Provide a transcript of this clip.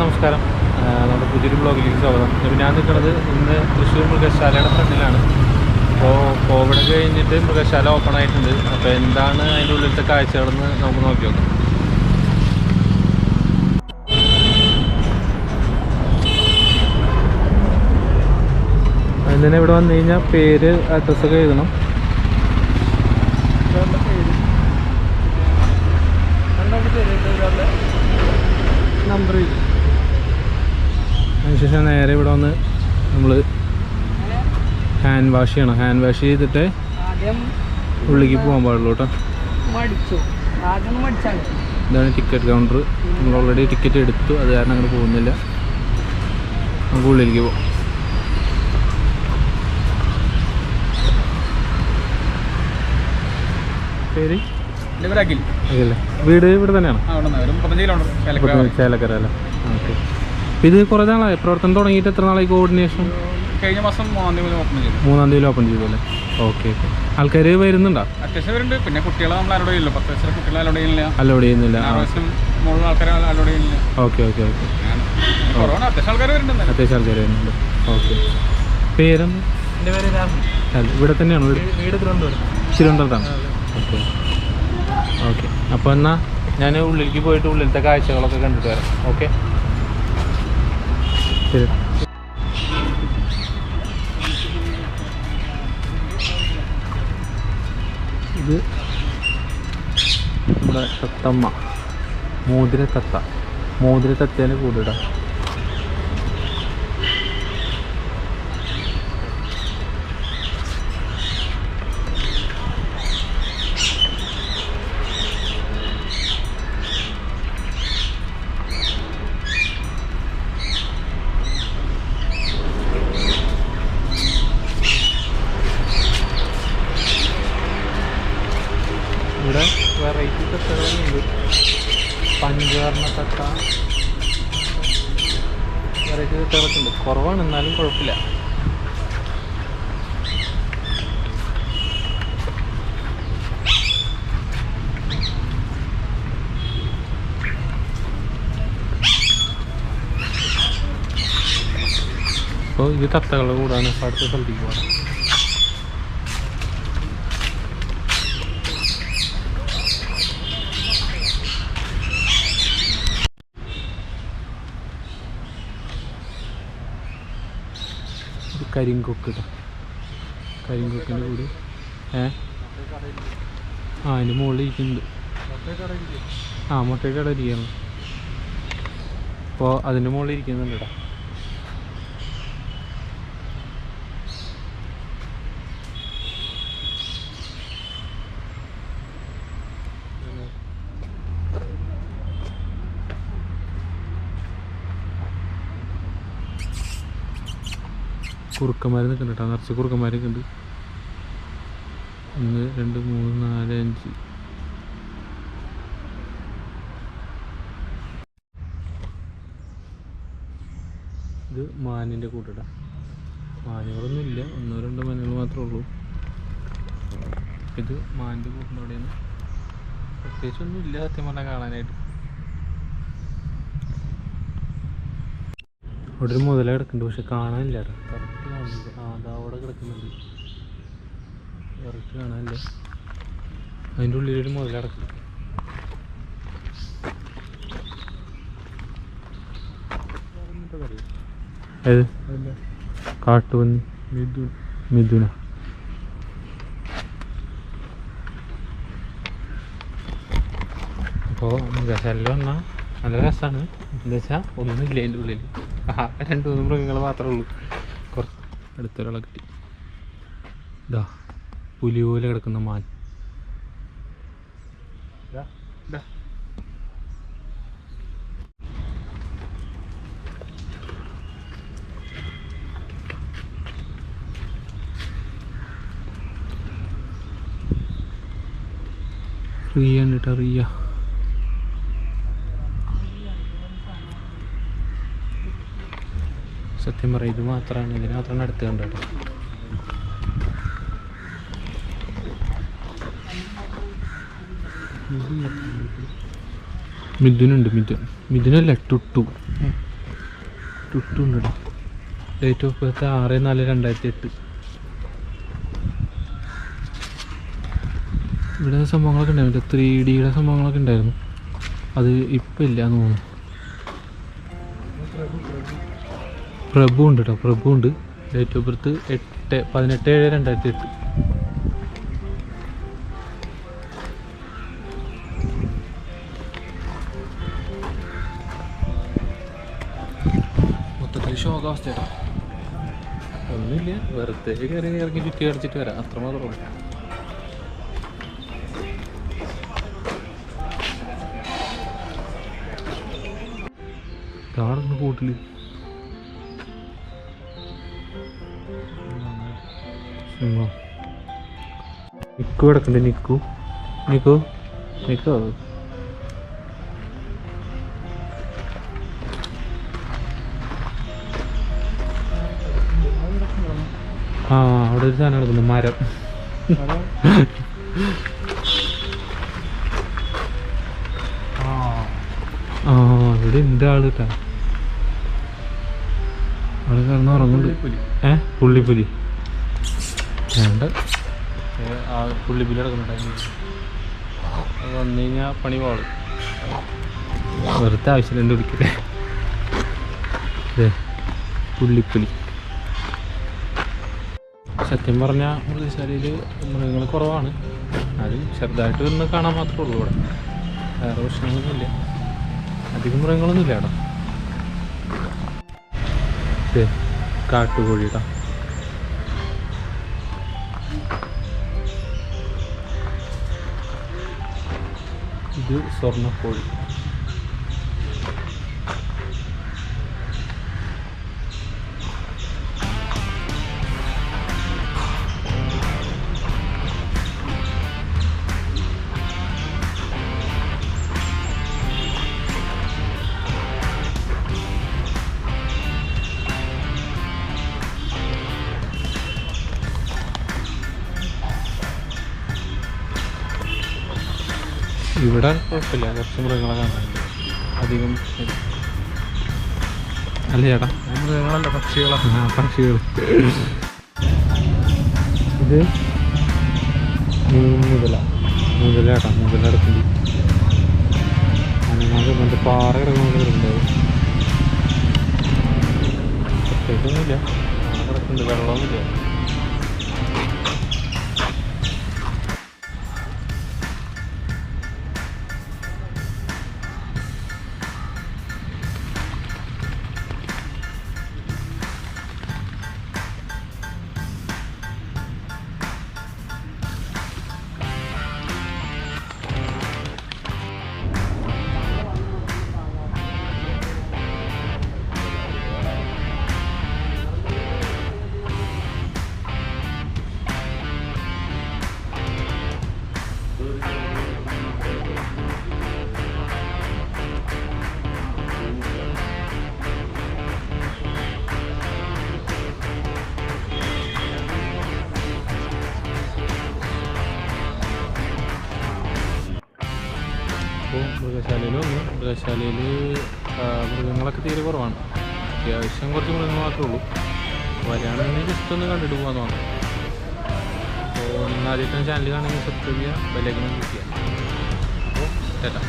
നമസ്കാരം. നമ്മുടെ പുതിയൊരു ബ്ലോഗിലേക്ക് സ്വാഗതം. അപ്പോൾ ഞാൻ നിൽക്കുന്നത് ഇന്ന് തൃശ്ശൂർ മൃഗശാലയുടെ ഫ്രണ്ടിലാണ്. അപ്പോൾ കോവിഡ് കഴിഞ്ഞിട്ട് മൃഗശാല ഓപ്പൺ ആയിട്ടുണ്ട്. അപ്പോൾ എന്താണ് അതിന്റെ ഉള്ളിലത്തെ കാഴ്ചകളെന്ന് നമുക്ക് നോക്കി നോക്കാം. അതിന് ഇവിടെ വന്നു കഴിഞ്ഞാൽ പേര് അഡ്രസ്സൊക്കെ എഴുതണം. നമ്പർ അതിനുശേഷം നേരെ ഇവിടെ വന്ന് നമ്മൾ ഹാൻഡ് വാഷ് ചെയ്യണം. ഹാൻഡ് വാഷ് ചെയ്തിട്ട് ആദ്യം ഉള്ളിലേക്ക് പോകാൻ പാടുള്ളൂ കേട്ടോ. ആദ്യം മടിച്ചാണ് ഇതാണ് ടിക്കറ്റ് കൗണ്ടർ നമ്മൾ ഓൾറെഡി ടിക്കറ്റ് എടുത്തു. അത് കാരണം അങ്ങോട്ട് പോകുന്നില്ല. നമുക്ക് ഉള്ളിലേക്ക് പോകാം പേര്? അഖിൽ. വീട് ഇവിടെ തന്നെയാണ്? ചേലക്കര അല്ലേ? ഓക്കെ. ഇത് കുറേ നാളായി. പ്രവർത്തനം തുടങ്ങിയിട്ട് എത്ര നാളായി കോർഡിനേഷൻ കഴിഞ്ഞ മാസം മൂന്നാം തീയതി ഓപ്പൺ ചെയ്തു. മൂന്നാം തീയതി ഓപ്പൺ ചെയ്തു അല്ലേ? ഓക്കെ ഓക്കെ ആൾക്കാർ വരുന്നുണ്ടോ? അത്യാവശ്യം വരുന്നുണ്ട്. പിന്നെ കുട്ടികളെ നമ്മൾ അലോഡ് ചെയ്യില്ല പത്ത് വയസ്സിലെ കുട്ടികളെ അലോഡ് ചെയ്യുന്നില്ല. അലോഡ് ചെയ്യുന്നില്ല. മുകളിലുള്ള ആൾക്കാരെ അലോഡ് ചെയ്യുന്നില്ല. ഓക്കെ ഓക്കെ ഓക്കെ അത്യാവശ്യം ആൾക്കാർ വരുന്നുണ്ട് അത്യാവശ്യം ആൾക്കാർ വരുന്നുണ്ട്. ഓക്കെ പേരും എന്റെ പേര് രാഹുൽ. അല്ല ഇവിടെ തന്നെയാണ്? വീട് തിരുവനന്തപുരം. തിരുവനന്തപുരത്താണ്. ഓക്കെ ഓക്കെ അപ്പോൾ എന്നാൽ ഞാൻ ഉള്ളിലേക്ക് പോയിട്ട് ഉള്ളിലത്തെ കാഴ്ചകളൊക്കെ കണ്ടിട്ട് വരാം. ഓക്കെ ശരി. ഇത് നമ്മുടെ തത്തമ്മ മോതിര തത്ത മോതിര തത്തേനെ കൂടിടാം ഇവിടെ വെറൈറ്റി തത്തകളുണ്ട് പഞ്ചവർണ തത്ത വെറൈറ്റി തത്തകളൊക്കെ കുറവാണ് എന്നാലും കുഴപ്പമില്ല. അപ്പോൾ ഇത് തത്തകളുടെ കൂടാണ്. അടുത്ത സ്ഥലത്തേക്ക് പോകാം. കരിങ്കൊക്ക് കരിങ്കൊക്കിന്റെ കൂടി. ഏ? ആ അതിന്റെ മുകളിൽ ഇരിക്കുന്നുണ്ട്. ആ മുട്ടയുടെ അവിടെ ഇരിക്കുകയാണ് അപ്പോൾ അതിന്റെ മുകളിൽ ഇരിക്കുന്നുണ്ട് ഇടാ കുറുക്കന്മാർ നിൽക്കുന്നുണ്ട് കേട്ടോ. നിറച്ച് കുറുക്കന്മാരൊക്കെ ഉണ്ട്. ഒന്ന് രണ്ട് മൂന്ന് നാല് അഞ്ച്. ഇത് മാനിന്റെ കൂട്ടട. മാനുകളൊന്നും ഇല്ല. ഒന്നോ രണ്ടോ മാനുകൾ മാത്രമേ ഉള്ളൂ. ഇത് മാനിന്റെ കൂട്ടിന്റെ അവിടെയാണ്. പ്രത്യേകിച്ചൊന്നും ഇല്ല സത്യം പറഞ്ഞാൽ കാണാനായിട്ട്. അവിടെ ഒരു മുതല കിടക്കുന്നുണ്ട്. പക്ഷെ കാണാനില്ല കാണുന്നില്ല ആ അതാ അവിടെ കിടക്കുന്നുണ്ട്. കറക്റ്റ് കാണാനല്ലേ? അതിന്റെ ഉള്ളിലൊരു മുതല കിടക്കുന്നു ഏത്? കാട്ടുപന്നി. മിഥുൻ. മിഥുന. അപ്പോൾ മൃഗശാലയിൽ വന്നാൽ നല്ല രസമാണ് എന്താ വെച്ചാൽ ഒന്നുമില്ല അതിന്റെ ഉള്ളിൽ ആ രണ്ട് മൂന്ന് മൃഗങ്ങൾ മാത്രമേ ഉള്ളൂ. അടുത്തൊരാളെ കിട്ടി. ഇതാ പുലി പോലെ കിടക്കുന്ന മാൻ. റിയ ഉണ്ട് കേട്ടോ റിയ. സത്യം പറയും ഇത് മാത്രമാണ് ഇതിന് മാത്രമാണ് അടുത്ത് കണ്ടത്. മിഥുനുണ്ട് മിഥുൻ. മിഥുനല്ല ടുട്ടു. ടുട്ടുണ്ട്? ഡേറ്റ് ഓഫ് ബർത്ത് ആറ് നാല് രണ്ടായിരത്തി എട്ട് ഇവിടെ സംഭവങ്ങളൊക്കെ ഉണ്ടായിരുന്നു. ത്രീ ഡിയുടെ സംഭവങ്ങളൊക്കെ ഉണ്ടായിരുന്നു. അത് ഇപ്പം ഇല്ല എന്ന് തോന്നുന്നു. പ്രഭു ഉണ്ട് കേട്ടോ പ്രഭു ഉണ്ട് ഡേറ്റ് ഓഫ് ബർത്ത് എട്ട് പതിനെട്ട് ഏഴ് രണ്ടായിരത്തി എട്ട് മൊത്തത്തിൽ ശോകാവസ്ഥ ഒന്നുമില്ല. വെറുതെ കയറി ഇറങ്ങി ചുറ്റി അടിച്ചിട്ട് വരാം. അത്രമാത്രമേ കാണുന്നു കൂട്ടിൽ നിക്കു കിടക്കണ്ടേ നിക്കു. നിക്കു. നിക്കോ? ആ അവിടെ ഒരു സാധനം കിടക്കുന്നു മരം. ആ ഇവിടെ ഉണ്ട് ആൾ കേട്ടാ. ആൾ കിടന്ന് ഉറങ്ങുന്നുണ്ട്. ഏ? പുള്ളിപ്പുലി. ഏ, ആ പുള്ളിപ്പുലി കിടക്കുന്നുണ്ടായിരുന്നു അത് വന്നു കഴിഞ്ഞാൽ പണി പാളും. വെറുതെ ആവശ്യം രണ്ട് ഏ പുള്ളിപ്പുലി. സത്യം പറഞ്ഞാൽ മൃഗശാലയിൽ മൃഗങ്ങൾ കുറവാണ്. അത് ചെറുതായിട്ട് ഒന്ന് കാണാൻ മാത്രമേ ഉള്ളൂ ഇവിടെ. വേറെ പ്രശ്നങ്ങളൊന്നുമില്ല. അധികം മൃഗങ്ങളൊന്നുമില്ല അവിടെ ദേ, ഇത് സ്വർണക്കോഴി ഇവിടെ കുഴപ്പമില്ല. കുറച്ച് മൃഗങ്ങളെ കാണാനുണ്ട് അധികം. അല്ല ചേട്ടാ? മൃഗങ്ങളല്ല പക്ഷികളാണ് ആ പക്ഷികൾ ഇത് മുതല. മുതല ചേട്ടാ മുതല കിടക്കുന്നുണ്ട് അനങ്ങാതെ മറ്റേ പാറ കിടക്കുന്ന കിടക്കുന്നുണ്ടാവും പ്രത്യേകിച്ചൊന്നുമില്ല. കിടക്കുന്നുണ്ട് വെള്ളമൊന്നുമില്ല അപ്പോൾ മൃഗശാലയിൽ വന്നു മൃഗശാലയിൽ മൃഗങ്ങളൊക്കെ തീരെ കുറവാണ്. അത്യാവശ്യം കുറച്ച് മൃഗങ്ങൾ മാത്രമേ ഉള്ളൂ. വരികയാണെങ്കിൽ ജസ്റ്റ് ഒന്ന് കണ്ടിട്ട് പോകാൻ തോന്നുന്നു അപ്പോൾ നിങ്ങൾ ആദ്യമായിട്ടാണ് ചാനൽ കാണുമെങ്കിൽ സബ്സ്ക്രൈബ് ചെയ്യുക ബെല്ലൈക്കണം ക്ലിക്ക് ചെയ്യുക. അപ്പോൾ ചേട്ടാ